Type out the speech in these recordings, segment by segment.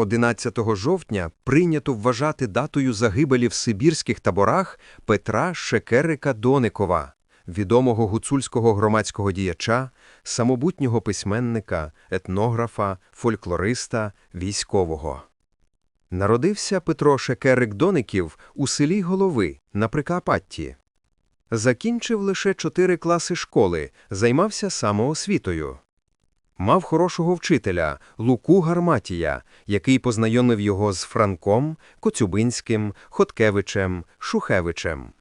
11 жовтня прийнято вважати датою загибелі в сибірських таборах Петра Шекерика Доникова, відомого гуцульського громадського діяча, самобутнього письменника, етнографа, фольклориста, військового. Народився Петро Шекерик Доників у селі Голови на Прикарпатті. Закінчив лише чотири класи школи, займався самоосвітою. Мав хорошого вчителя Луку Гарматія, який познайомив його з Франком, Коцюбинським, Хоткевичем, Шухевичем.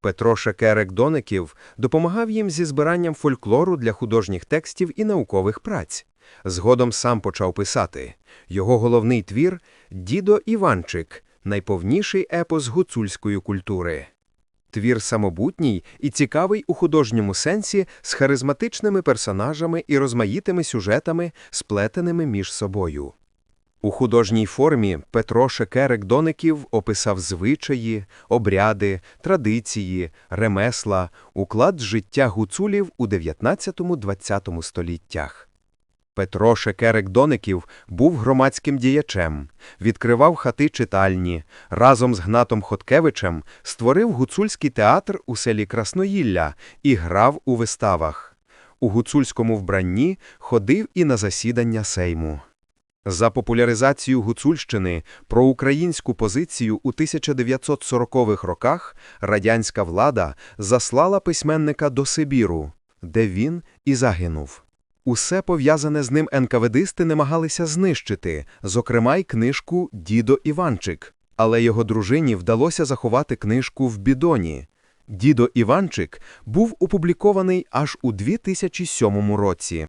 Петро Шекерек Доників допомагав їм зі збиранням фольклору для художніх текстів і наукових праць. Згодом сам почав писати. Його головний твір Дідо Іванчик, найповніший епос гуцульської культури. Твір самобутній і цікавий у художньому сенсі з харизматичними персонажами і розмаїтими сюжетами, сплетеними між собою. У художній формі Петро Шекерик Доників описав звичаї, обряди, традиції, ремесла, уклад життя гуцулів у 19-20 століттях. Петро Шекерик Доників був громадським діячем, відкривав хати читальні, разом з Гнатом Хоткевичем створив гуцульський театр у селі Красноїлля і грав у виставах. У гуцульському вбранні ходив і на засідання Сейму. За популяризацію гуцульщини про українську позицію у 1940-х роках радянська влада заслала письменника до Сибіру, де він і загинув. Усе пов'язане з ним НКВДисти намагалися знищити, зокрема й книжку Дідо Іванчик. Але його дружині вдалося заховати книжку в бідоні. Дідо Іванчик був опублікований аж у 2007 році.